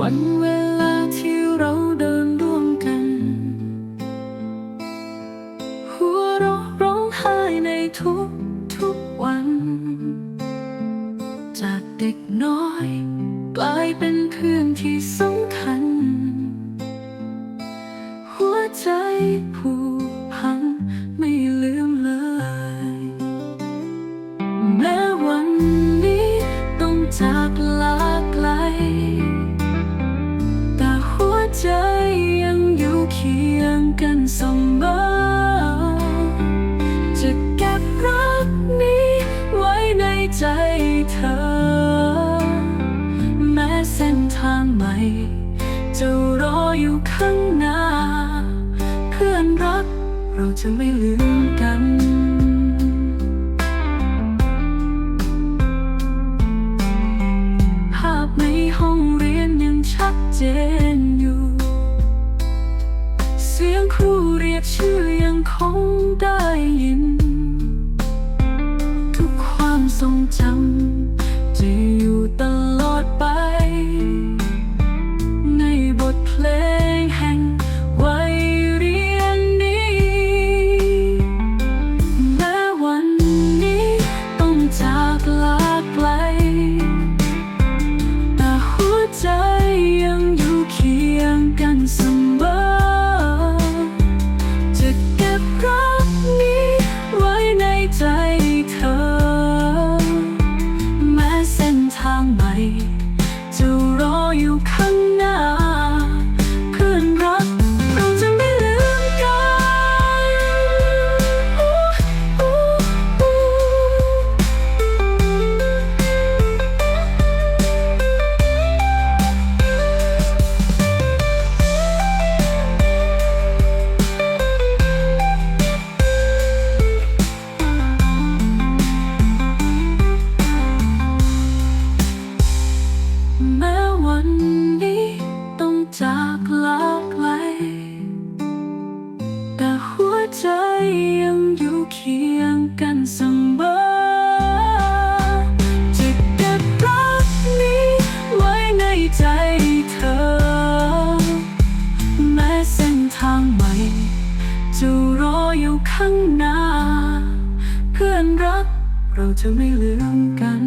วันเวลาที่เราเดินร่วมกัน หัวเราะร้องไห้ในทุกทุกวัน จากเด็กน้อย กลายเป็น กันเสมอ จะเก็บรักนี้ไว้ในใจเธอ แม้เส้นทางใหม่ จะรออยู่ข้างหน้า เพื่อนรักเราจะไม่ลืมกัน ทรง วันนี้ต้องจากลาไกล แต่หัวใจยังอยู่เคียงกันเสมอจะเก็บรักนี้ไว้ในใจเธอ แม้เส้นทางใหม่จะรออยู่ข้างหน้า เพื่อนรักเราจะไม่ลืมกัน